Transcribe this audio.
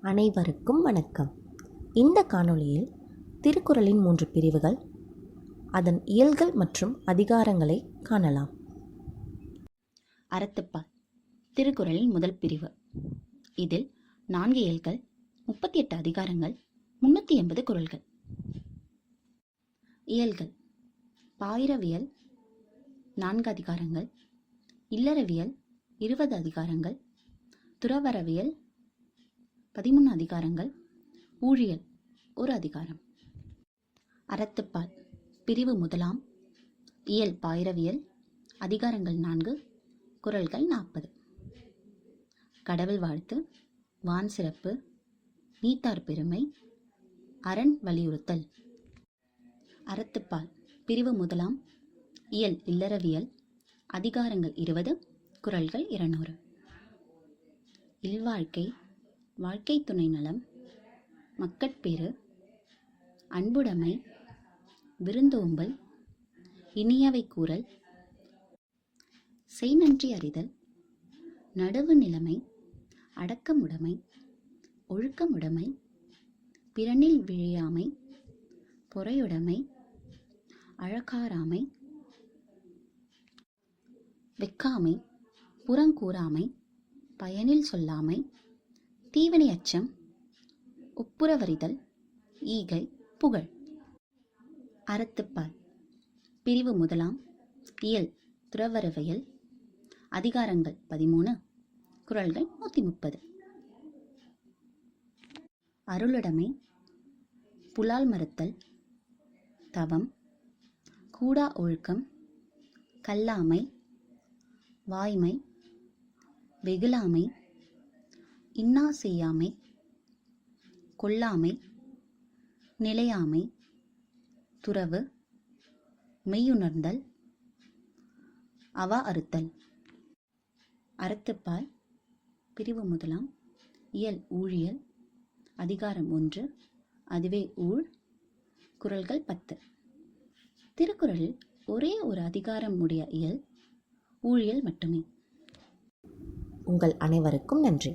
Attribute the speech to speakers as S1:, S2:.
S1: அனைவருக்கும் வணக்கம். இந்த காணொளியில் திருக்குறளின் மூன்று பிரிவுகள் அதன் இயல்கள் மற்றும் அதிகாரங்களை காணலாம்.
S2: அறத்துப்பால் திருக்குறளின் முதல் பிரிவு. இதில் நான்கு இயல்கள் முப்பத்தி எட்டு அதிகாரங்கள் முன்னூற்றி எண்பது குறள்கள். இயல்கள் பாயிரவியல் நான்கு அதிகாரங்கள் இல்லறவியல் இருபது அதிகாரங்கள் துறவரவியல் பதிமூணு அதிகாரங்கள். ஊழியல் ஒரு அதிகாரம். அறத்துப்பால் பிரிவு முதலாம். இயல் பாயிரவியல் அதிகாரங்கள் நான்கு குறள்கள் நாற்பது. கடவுள் வாழ்த்து வான் சிறப்பு நீத்தார் பெருமை அரண் வலியுறுத்தல். அறத்துப்பால் பிரிவு முதலாம். இயல் இல்லறவியல் அதிகாரங்கள் இருபது குறள்கள் இருநூறு. இல்வாழ்க்கை வாழ்க்கை துணை நலம் மக்கட்பேறு அன்புடைமை விருந்தோம்பல் இனியவை கூறல் செய் நன்றி அறிதல் நடுவு நிலைமை அடக்கமுடைமை ஒழுக்கமுடைமை பிறனில் விழையாமை பொறையுடைமை அழகாராமை வெக்காமை புறங்கூறாமை பயனில் சொல்லாமை தீவினை அச்சம் ஒப்புரவறிதல் ஈகை புகழ். அறத்துப்பால். பிரிவு முதலாம். இயல் துறவரவியல் அதிகாரங்கள் பதிமூணு. குரல்கள் நூற்றி முப்பது அருளுடைமை. புலால் மறுத்தல். தவம். கூடா ஒழுக்கம். கல்லாமை. வாய்மை. வெகுலாமை. இன்னா செய்யாமை கொல்லாமை நிலையாமை துறவு மெய்யுணர்ந்தல் அவா அறுத்தல். அறத்துப்பால் பிரிவு முதலாம் இயல் ஊழியல் அதிகாரம் ஒன்று அதுவே ஊழ் குரல்கள் பத்து. திருக்குறளில் ஒரே ஒரு அதிகாரம் உடைய இயல் ஊழியல் மட்டுமே.
S1: உங்கள் அனைவருக்கும் நன்றி.